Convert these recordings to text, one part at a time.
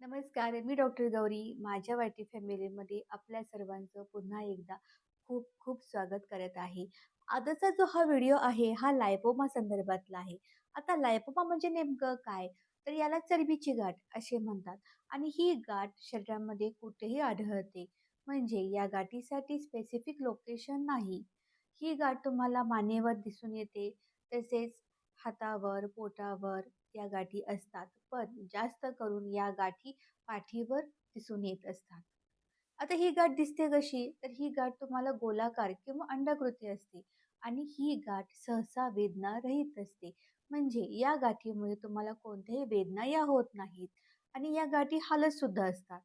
नमस्कार, मी डॉक्टर गौरी. माझ्या वाटी फॅमिलीमध्ये आपल्या सर्वांचं पुन्हा एकदा खूप खूप स्वागत करत आहे. आजचा जो हा व्हिडिओ आहे, हा लायपोमा संदर्भातला आहे. आता लायपोमा म्हणजे नेमकं काय? तर याला चरबीची गाठ असे म्हणतात आणि ही गाठ शरीरामध्ये कुठेही आढळते. म्हणजे या गाठीसाठी स्पेसिफिक लोकेशन नाही. ही गाठ तुम्हाला मानेवर दिसून येते, तसेच हातावर, पोटावर या गाठी असतात. पण जास्त करून या गाठी पाठीवर दिसून येत असतात. आता ही गाठ दिसते कशी? तर ही गाठ तुम्हाला गोलाकार किंवा अंडाकृती असते आणि ही गाठ सहसा वेदना रहित असते. म्हणजे या गाठीमुळे तुम्हाला कोणत्याही वेदना या होत नाहीत आणि या गाठी हालत सुद्धा असतात.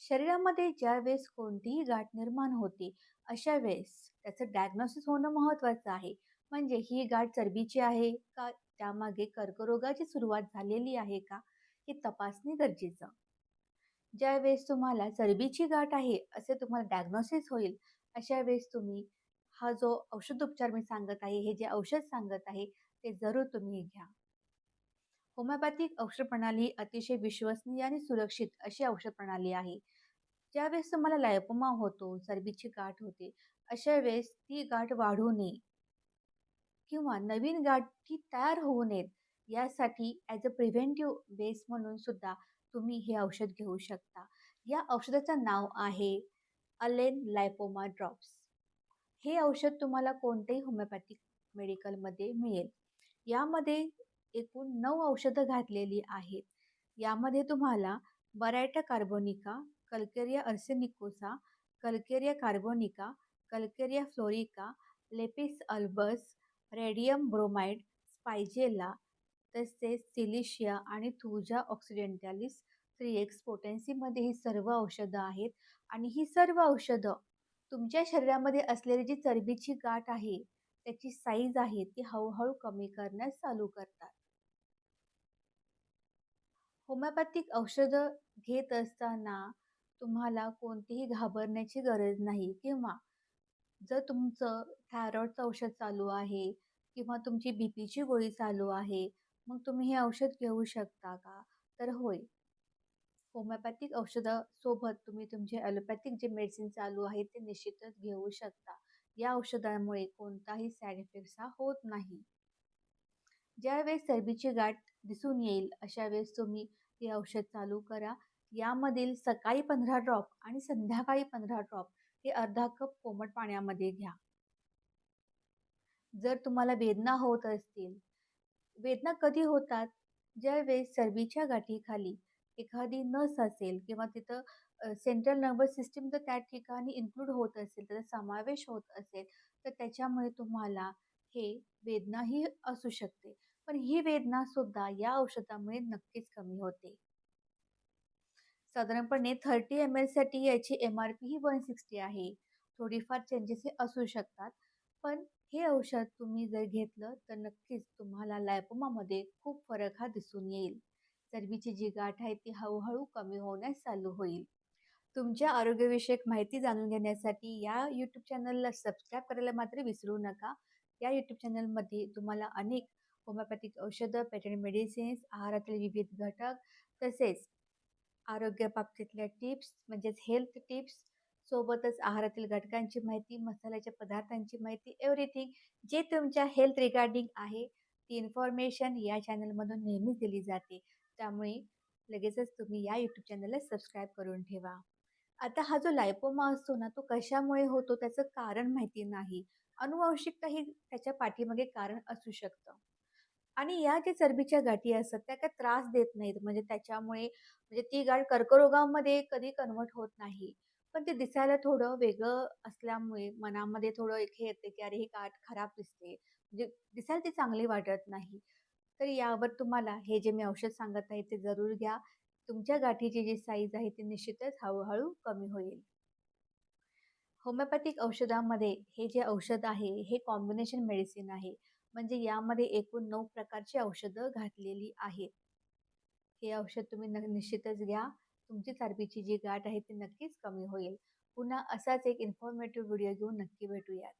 शरीरामध्ये ज्यावेळेस कोणतीही गाठ निर्माण होते, अशा वेळेस त्याचं डायग्नोसिस होणं महत्त्वाचं आहे. म्हणजे ही गाठ चरबीची आहे का? त्यामागे कर्करोगाची सुरुवात झालेली आहे का? हे तपासणे गरजेचं. ज्यावेळेस तुम्हाला चरबीची गाठ आहे असे तुम्हाला डायग्नोसिस होईल, अशा वेळेस तुम्ही हा जो औषधोपचार मी सांगत आहे, हे जे औषध सांगत आहे, ते जरूर तुम्ही घ्या. होमिओपॅथिक औषध प्रणाली अतिशय विश्वसनीय आणि सुरक्षित अशी औषध प्रणाली आहे. ज्यावेळेस तुम्हाला लायपोमा होतो, चरबीची गाठ होते, अशा वेळेस ती गाठ वाढू नये किंवा नवीन गाठी तयार होऊ नयेत यासाठी ॲज अ प्रिव्हेंटिव्ह बेस म्हणून सुद्धा तुम्ही हे औषध घेऊ शकता. या औषधाचं नाव आहे अलेन लायपोमा ड्रॉप्स. हे औषध तुम्हाला कोणत्याही होमिओपॅथिक मेडिकलमध्ये मिळेल. यामध्ये एकूण नऊ औषधं घातलेली आहेत. यामध्ये तुम्हाला baryta carbonica, calcarea arsenicosa, calcarea carbonica, calcarea fluorica, lapis albus, radium bromide, spigelia, तसेच सिलिशिया आणि थुजा ऑक्सिडेंटॅलिस थ्री एक्स पोटेन्सीमध्ये ही सर्व औषधं आहेत आणि ही सर्व औषधं तुमच्या शरीरामध्ये असलेली जी चरबीची गाठ आहे, त्याची साईज आहे ती हळूहळू कमी करण्यास चालू करतात. होमिओपॅथिक औषधं घेत असताना तुम्हाला कोणतीही घाबरण्याची गरज नाही किंवा जर तुमचं थायरॉईडचं औषध चालू आहे किंवा तुमची बी पीची गोळी चालू आहे, मग तुम्ही हे औषध घेऊ शकता का? तर होय. होमिओपॅथिक औषधासोबत तुम्ही तुमचे ॲलोपॅथिक जे मेडिसिन चालू आहे ते निश्चितच घेऊ शकता. या औषधामुळे कोणताही साईड इफेक्ट हा होत नाही. ज्यावेळेस चरबीची गाठ दिसून येईल, अशा वेळेस तुम्ही हे औषध चालू करा. यामधील सकाळी पंधरा ड्रॉप आणि संध्याकाळी पंधरा ड्रॉप हे अर्धा कप कोमट पाण्यामध्ये घ्या. जर तुम्हाला वेदना होत असतील, वेदना कधी होतात? ज्यावेळेस चरबीच्या गाठीखाली एखादी नस असेल किंवा तिथं सेंट्रल नर्वस सिस्टीम जर त्या ठिकाणी इन्क्लूड होत असेल, त्याचा समावेश होत असेल, तर त्याच्यामुळे तुम्हाला हे वेदनाही असू शकते. पण ही वेदनासुद्धा या औषधामुळे नक्कीच कमी होते. साधारणपणे थर्टी एम एलसाठी याची एम आर पी ही वन सिक्स्टी आहे. थोडीफार चेंजेस हे असू शकतात. पण हे औषध तुम्ही जर घेतलं तर नक्कीच तुम्हाला लायपोमामध्ये खूप फरक हा दिसून येईल. चरबीची जी गाठ आहे ती हळूहळू कमी होण्यास चालू होईल. तुमच्या आरोग्यविषयक माहिती जाणून घेण्यासाठी या यूट्यूब चॅनलला सबस्क्राईब करायला मात्र विसरू नका. या यूट्यूब चॅनलमध्ये तुम्हाला अनेक होमिओपॅथिक औषधं, पॅटर्न मेडिसिन्स, आहारातील विविध घटक, तसेच आरोग्याबाबतीतल्या टिप्स म्हणजेच हेल्थ टिप्स, सोबतच आहारातील घटकांची माहिती, मसाल्याच्या पदार्थांची माहिती, एव्हरीथिंग जे तुमच्या हेल्थ रिगार्डिंग आहे, ती इन्फॉर्मेशन या चॅनलमधून नेहमीच दिली जाते. त्यामुळे लगेचच तुम्ही या यूट्यूब चॅनलला सबस्क्राईब करून ठेवा. आता हा जो लायपोमा असतो ना, तो कशामुळे होतो त्याचं कारण माहिती नाही. अनुवंशिकताही त्याच्या पाठीमागे कारण असू शकतं. आणि या ज्या चरबीच्या गाठी असतात त्या काही त्रास देत नाहीत. म्हणजे त्याच्यामुळे म्हणजे ती गाठ कर्करोगामध्ये कधी कन्व्हर्ट होत नाही. पण ते दिसायला थोडं वेगळं असल्यामुळे मनामध्ये थोडं एक हे येते, की अरे ही गाठ खराब दिसते. म्हणजे दिसायला ती चांगली वाटत नाही. तर यावर तुम्हाला हे जे मी औषध सांगत आहे ते जरूर घ्या. तुमच्या गाठीची जी साईज आहे ती निश्चितच हळूहळू कमी होईल. होमिओपॅथिक औषधामध्ये हे जे औषध आहे हे कॉम्बिनेशन मेडिसिन आहे. म्हणजे यामध्ये एकूण नऊ प्रकारची औषधं घातलेली आहेत. हे औषध तुम्ही न निश्चितच घ्या. तुमची चरबीची जी गाठ आहे ती नक्कीच कमी होईल. पुन्हा असाच एक इन्फॉर्मेटिव्ह व्हिडिओ घेऊन नक्की भेटूयात.